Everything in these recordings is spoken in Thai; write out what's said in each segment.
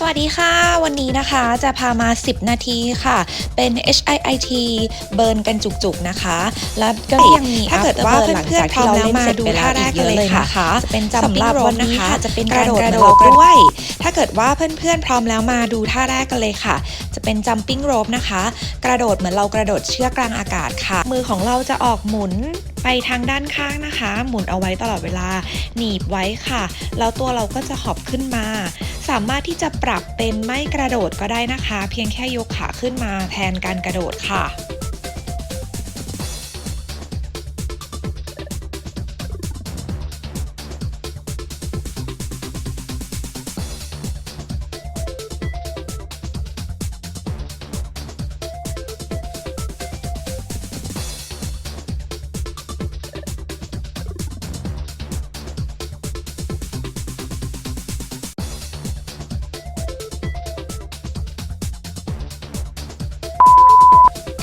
สวัสดีค่ะ วันนี้นะคะจะพามา 10 นาทีค่ะ เป็น HIIT เบิร์นกันจุกๆนะคะ แล้วก็ยังมีถ้าเกิดว่า after burn เพื่อนๆหลังจากที่เราเล่นเสร็จไปแล้วพร้อมแล้วมาดูท่าแรกอีกเยอะเลยกันเลยนะคะ จะเป็นสำ jumping หรับ rope วันนี้นะคะค่ะจะเป็นกการระโดดกระโดเหมืดอนเรากระโดดด้วยถ้า เกิดว่าเพื่อนๆ พร้อมแล้วมาดูท่าแรกกันเลยค่ะ จะเป็น jumping rope นะคะ กระโดดเหมือนเรากระโดดเชือกกลางอากาศค่ะ มือของเราจะออกหมุนไปทางด้านข้างนะคะ หมุนเอาไว้ตลอดเวลา หนีบไว้ค่ะ แล้วตัวเราก็จะหอบขึ้นมา สามารถที่จะปรับเป็นไม่กระโดดก็ได้นะคะ เพียงแค่ยกขาขึ้นมาแทนการกระโดดค่ะ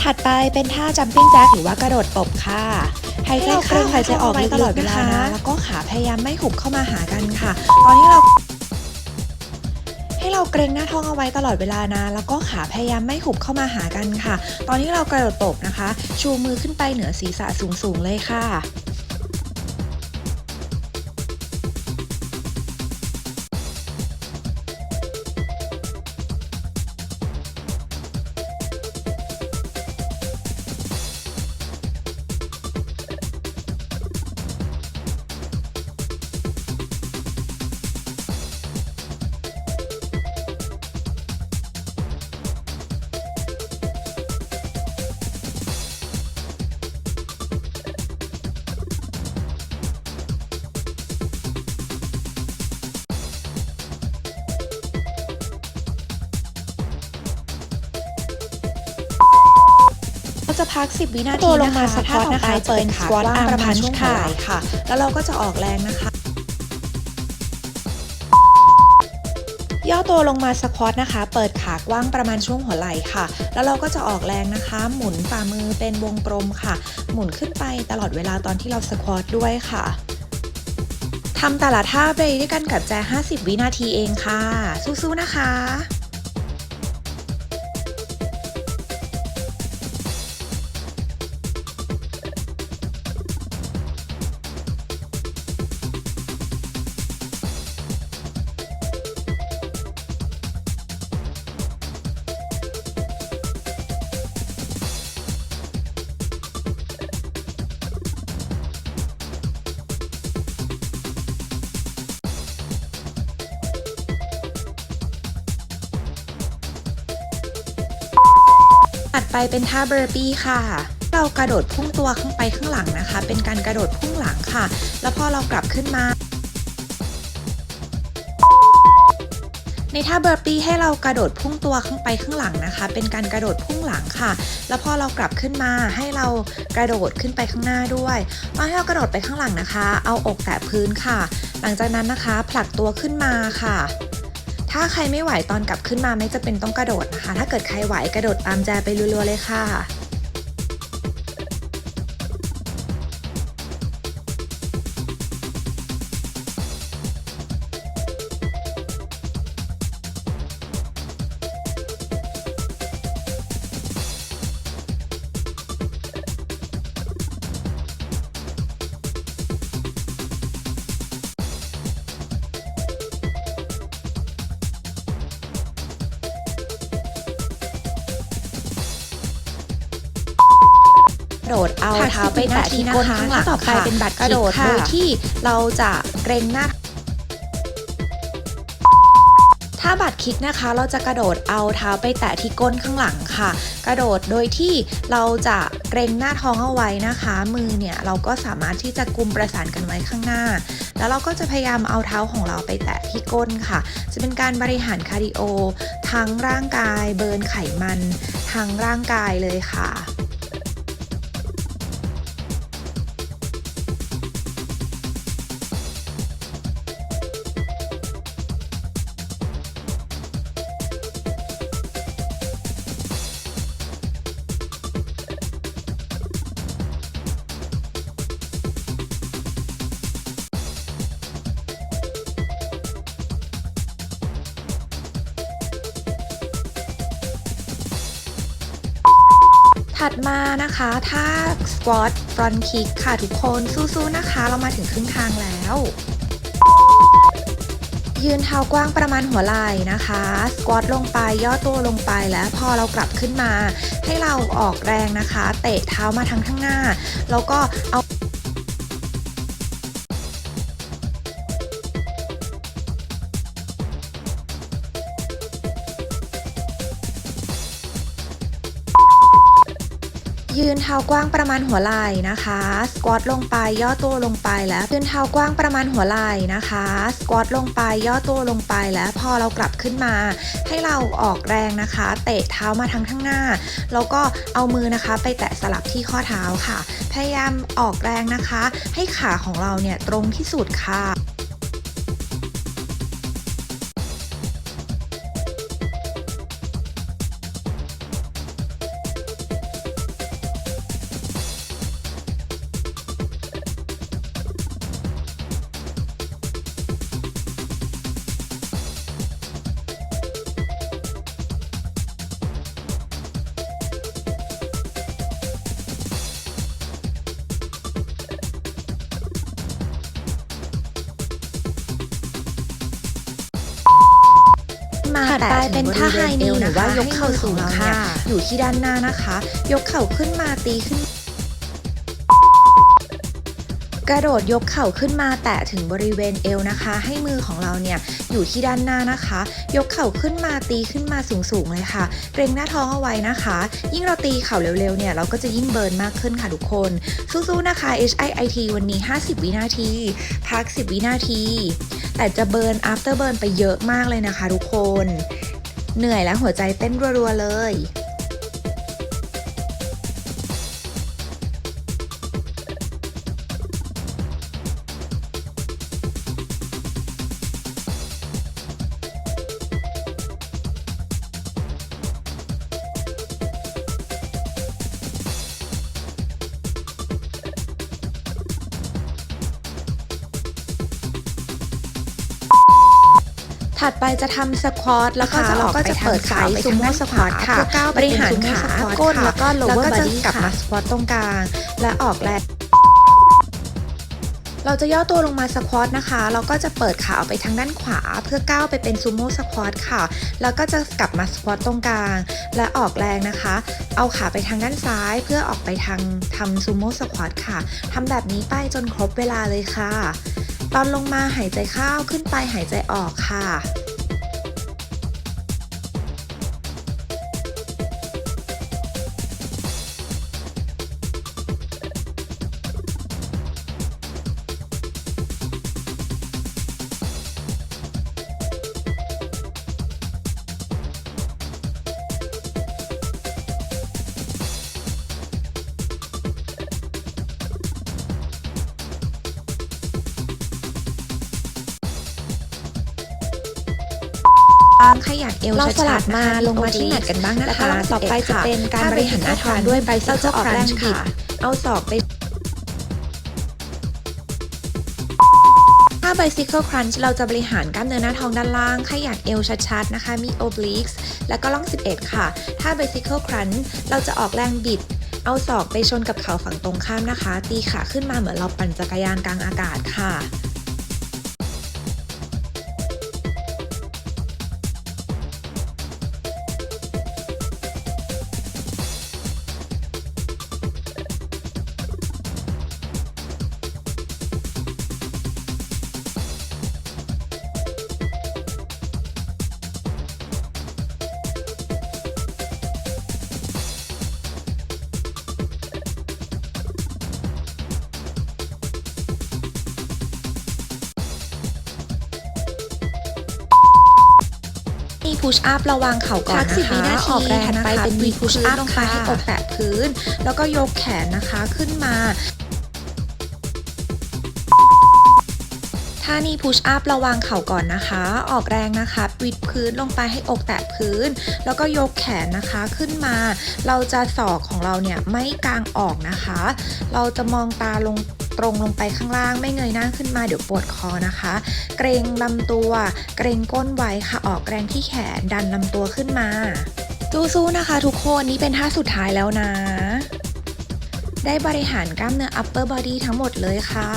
ถัดไปเป็นท่า jumping jack หรือว่ากระโดดตบค่ะหายใจเข้าหายใจออกตลอดเวลานะแล้วก็ขาพยายามไม่หุบเข้ามาหากันค่ะ ตอนที่เรา ให้เราเกรงหน้าท้องเอาไว้ตลอดเวลานะ แล้วก็ขาพยายามไม่หุบเข้ามาหากันค่ะ ตอนที่เรากระโดดตบนะคะ ชูมือขึ้นไปเหนือศีรษะสูงๆเลยค่ะ จะพัก 10 วินาทีตัวลงนะคะมาสควอตนะคะท่าต่อไปจะเป็นเปิดขาสควอตกว้างอาร์มประมาณพันช่วงช์หัวค่ะไหล่ค่ะ แล้วเราก็จะออกแรงนะคะย่อตัวลงมาสควอตนะคะ เปิดขากว้างประมาณช่วงหัวไหล่ค่ะ แล้วเราก็จะออกแรงนะคะ หมุนฝ่ามือเป็นวงกลมค่ะ หมุนขึ้นไปตลอดเวลาตอนที่เราสควอตด้วยค่ะทำแต่ละท่าไปด้วยกันกับแจ 50 วินาทีเองค่ะ สู้ๆนะคะ ไปเป็นท่าเบอร์ปี้ค่ะ เรากระโดดพุ่งตัวข้างไปข้างหลังนะคะ เป็นการกระโดดพุ่งหลังค่ะ แล้วพอเรากลับขึ้นมา ในท่าเบอร์ปี้ให้เรากระโดดพุ่งตัวข้างไปข้างหลังนะคะ เป็นการกระโดดพุ่งหลังค่ะ แล้วพอเรากลับขึ้นมาให้เรากระโดดขึ้นไปข้างหน้าด้วยตอนที่เรากระโดดไปข้างหลังนะคะ เอาอกแตะพื้นค่ะ หลังจากนั้นนะคะ ผลักตัวขึ้นมาค่ะ ถ้าใครไม่ไหวตอนกลับขึ้นมาไม่จะเป็นต้องกระโดดนะคะ ถ้าเกิดใครไหวกระโดดตามแจไปรัวๆเลยค่ะ โดดเอาพักเท้าไป10แตะที่ก้นข้างหลังต่อไปค่ะเป็นบัตรกระโดดคิกค่ะโดยที่เราจะเกรงหน้าถ้าบัตรคิกนะคะ เราจะกระโดดเอาเท้าไปแตะที่ก้นข้างหลังค่ะ กระโดดโดยที่เราจะเกรงหน้าท้องเอาไว้นะคะ มือเนี่ยเราก็สามารถที่จะกุมประสานกันไว้ข้างหน้า แล้วเราก็จะพยายามเอาเท้าของเราไปแตะที่ก้นค่ะ จะเป็นการบริหารคาร์ดิโอ ทั้งร่างกายเบิร์นไขมัน ทั้งร่างกายเลยค่ะ ถัดมานะคะท่า squat front kick ค่ะทุกคนสู้ๆนะคะ เรามาถึงครึ่งทางแล้ว ยืนเท้ากว้างประมาณหัวไหล่นะคะสควอตลงไปย่อตัวลงไปแล้วพอเรากลับขึ้นมา ให้เราออกแรงนะคะ เตะเท้ามาทางข้างหน้า แล้วก็เอา ยืนเท้ากว้างประมาณหัวไหล่นะคะสควอตลงไปย่อตัวลงไปแล้วยืนเท้ากว้างประมาณหัวไหล่นะคะสควอตลงไปย่อตัวลงไปแล้วพอเรากลับขึ้นมา ให้เราออกแรงนะคะ เตะเท้ามาทางข้างหน้า แล้วก็เอามือนะคะ ไปแตะสลับที่ข้อเท้าค่ะ พยายามออกแรงนะคะ ให้ขาของเราเนี่ยตรงที่สุดค่ะ มาถัดแต่ไปเป็เป็นนท่าท่าไฮ high นี knee หรือว่ายกเข่าสูงให้มือของเราค่ะเนี่ยอยู่ที่ด้านหน้านะคะ ยกเข่าขึ้นมาตีขึ้น กระโดดยกเข่าขึ้นมาแตะถึงบริเวณเอวนะคะ ให้มือของเราเนี่ยอยู่ที่ด้านหน้านะคะ ยกเข่าขึ้นมาตีขึ้นมาสูงๆเลยค่ะ เกรงหน้าท้องเอาไว้นะคะ ยิ่งเราตีเข่าเร็วๆเนี่ยเราก็จะยิ่งเบิร์นมากขึ้นค่ะทุกคน สู้ๆนะคะ HIIT วันนี้ 50 วินาที พัก 10 วินาที แต่จะเบิร์น after burn ไปเยอะมากเลยนะคะ ทุกคน เหนื่อยและหัวใจเต้นรัวๆเลย ถัดไปจะทำสควอตแล้วก็นะคะเราก็จะเปิดเราก็จะสายไปซูทางโม่ด้านสควอตขวาค่ะเพื่อก้าวไปบริหารเป็นขา sumo squat ก้นค่ะแล้วก็แล้ว lower ก็จะ body กลับค่ะมาสควอตตรงกลาง และออกแรงเราจะย่อตัวลงมาสควอตนะคะ เราก็จะเปิดขาออกไปทางด้านขวา เพื่อก้าวไปเป็นซูโม่สควอตค่ะ แล้วก็จะกลับมาสควอตตรงกลาง และออกแรงนะคะ เอาขาไปทางด้านซ้าย เพื่อออกไปทางทำซูโม่สควอตค่ะทำแบบนี้ไปจนครบเวลาเลยค่ะ ตอนลงมาหายใจเข้าขึ้นไปหายใจออกค่ะ บางขยันเอวเราสลัชับดๆมานะคะลงมาที่แมตกันบ้างนะคะแล้วก็ต่อไปจะเป็นการบริหารหน้าท้องด้วย bicycle เราจะออกแรง crunch บิดค่ะ เอาศอกไปถ้า bicycle crunch เราจะบริหารกล้ามเนื้อหน้าท้องด้านล่างขยันเอวชัดๆนะคะ มี obliques แล้วก็ล่อง 11 ค่ะ ถ้า bicycle crunch เราจะออกแรงบิด เอาศอกไปชนกับเข่าฝั่งตรงข้ามนะคะ ตีขาขึ้นมาเหมือนเราปั่นจักรยานกลางอากาศค่ะ มี push up ระวังเข่าก่อนพักนะ10วิคะนาทีออกแรงถัดนะไปคะเป็นมี V push push up up ลงไปให้ค่ะอกแตะพื้น แล้วก็ยกแขนนะคะขึ้นมาท่านี้ push up ระวังเข่าก่อนนะคะ ออกแรงนะคะวิดพื้นลงไปให้อกแตะพื้น แล้วก็ยกแขนนะคะขึ้นมา เราจะศอกของเราเนี่ยไม่กางออกนะคะ เราจะมองตาลง ตรงลงไปข้างล่างไม่เงยหน้าขึ้นมาเดี๋ยวปวดคอนะคะ เกรงลำตัว เกรงก้นไว้ค่ะออกแรงที่แขนดันลำตัวขึ้นมาสู้ๆนะคะทุกคนนี่เป็นท่าสุดท้ายแล้วนะ ได้บริหารกล้ามเนื้อ upper body ทั้งหมดเลยค่ะ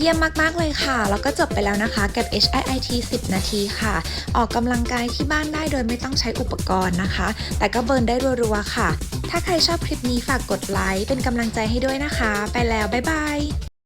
เยี่ยมมากๆเลยค่ะ แล้วก็จบไปแล้วนะคะกับ HIIT 10 นาทีค่ะ ออกกำลังกายที่บ้านได้โดยไม่ต้องใช้อุปกรณ์นะคะ แต่ก็เบิร์นได้รัวๆค่ะ ถ้าใครชอบคลิปนี้ฝากกดไลค์เป็นกำลังใจให้ด้วยนะคะ ไปแล้ว บ๊ายบาย